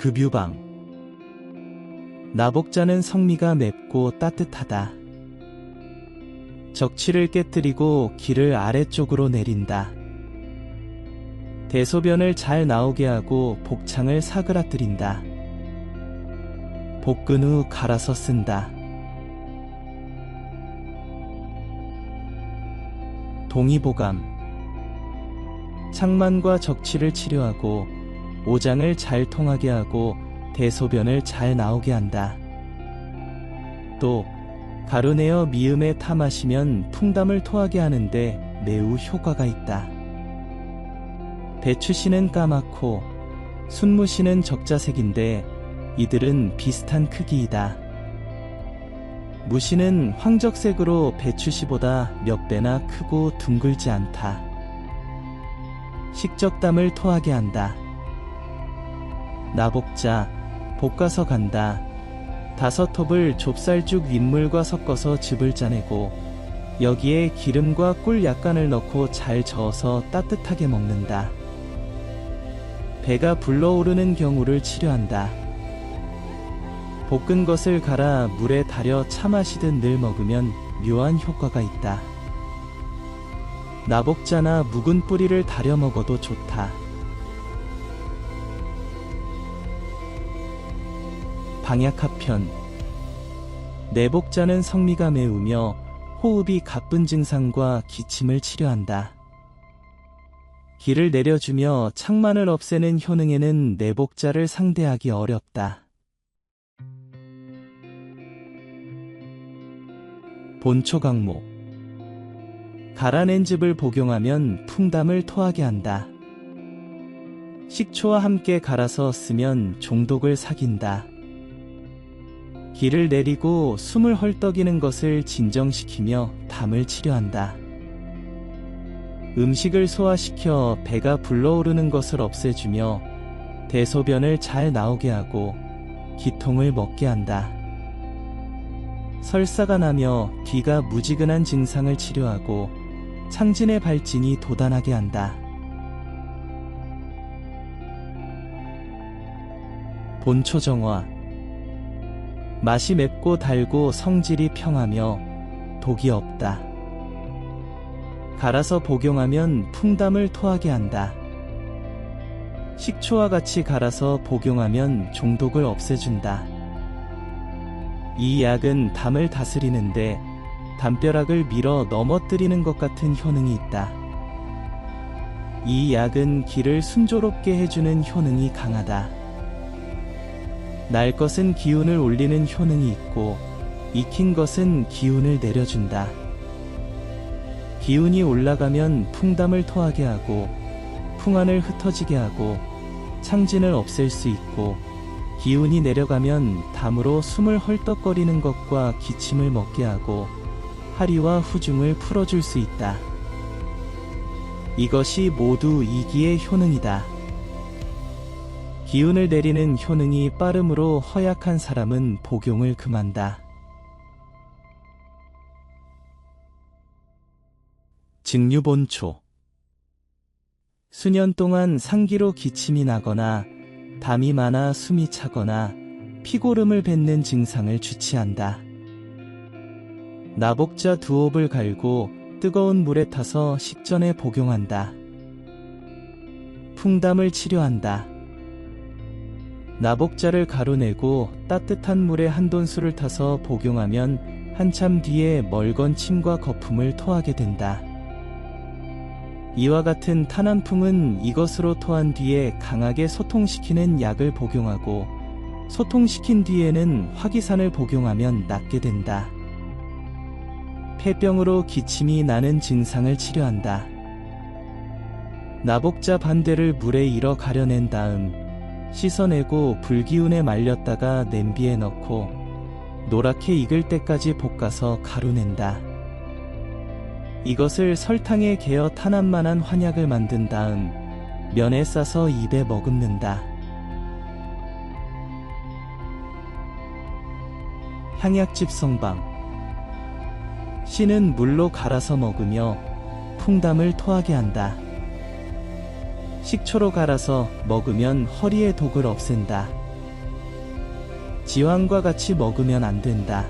급유방 나복자는 성미가 맵고 따뜻하다. 적치를 깨뜨리고 기를 아래쪽으로 내린다. 대소변을 잘 나오게 하고 복창을 사그라뜨린다. 볶은 후 갈아서 쓴다. 동의보감 창만과 적치를 치료하고 오장을 잘 통하게 하고 대소변을 잘 나오게 한다. 또 가루내어 미음에 타 마시면 풍담을 토하게 하는데 매우 효과가 있다. 배추씨는 까맣고 순무씨는 적자색인데 이들은 비슷한 크기이다. 무씨는 황적색으로 배추씨보다 몇 배나 크고 둥글지 않다. 식적담을 토하게 한다. 나복자, 볶아서 간다. 다섯 톱을 좁쌀죽 윗물과 섞어서 즙을 짜내고 여기에 기름과 꿀 약간을 넣고 잘 저어서 따뜻하게 먹는다. 배가 불러오르는 경우를 치료한다. 볶은 것을 갈아 물에 달여 차 마시듯 늘 먹으면 묘한 효과가 있다. 나복자나 묵은 뿌리를 달여 먹어도 좋다. 방약합편 내복자는 성미가 매우며 호흡이 가쁜 증상과 기침을 치료한다. 기를 내려주며 창만을 없애는 효능에는 내복자를 상대하기 어렵다. 본초 강목 갈아낸 즙을 복용하면 풍담을 토하게 한다. 식초와 함께 갈아서 쓰면 종독을 사귄다. 기를 내리고 숨을 헐떡이는 것을 진정시키며 담을 치료한다. 음식을 소화시켜 배가 불러오르는 것을 없애주며 대소변을 잘 나오게 하고 기통을 먹게 한다. 설사가 나며 귀가 무지근한 증상을 치료하고 창진의 발진이 도단하게 한다. 본초정화 맛이 맵고 달고 성질이 평하며 독이 없다. 갈아서 복용하면 풍담을 토하게 한다. 식초와 같이 갈아서 복용하면 종독을 없애준다. 이 약은 담을 다스리는데 담벼락을 밀어 넘어뜨리는 것 같은 효능이 있다. 이 약은 기를 순조롭게 해주는 효능이 강하다. 날 것은 기운을 올리는 효능이 있고 익힌 것은 기운을 내려준다. 기운이 올라가면 풍담을 토하게 하고 풍안을 흩어지게 하고 창진을 없앨 수 있고 기운이 내려가면 담으로 숨을 헐떡거리는 것과 기침을 먹게 하고 하리와 후중을 풀어줄 수 있다. 이것이 모두 이기의 효능이다. 기운을 내리는 효능이 빠름으로 허약한 사람은 복용을 금한다. 직류본초 수년 동안 상기로 기침이 나거나 담이 많아 숨이 차거나 피고름을 뱉는 증상을 주치한다. 나복자 두 옵을 갈고 뜨거운 물에 타서 식전에 복용한다. 풍담을 치료한다. 나복자를 가루내고 따뜻한 물에 한 돈술을 타서 복용하면 한참 뒤에 멀건 침과 거품을 토하게 된다. 이와 같은 탄환풍은 이것으로 토한 뒤에 강하게 소통시키는 약을 복용하고 소통시킨 뒤에는 화기산을 복용하면 낫게 된다. 폐병으로 기침이 나는 증상을 치료한다. 나복자 반대를 물에 일어 가려낸 다음 씻어내고 불기운에 말렸다가 냄비에 넣고 노랗게 익을 때까지 볶아서 가루낸다. 이것을 설탕에 개어 탄환만한 환약을 만든 다음 면에 싸서 입에 머금는다. 향약집 성방 씨는 물로 갈아서 먹으며 풍담을 토하게 한다. 식초로 갈아서 먹으면 허리에 독을 없앤다. 지황과 같이 먹으면 안 된다.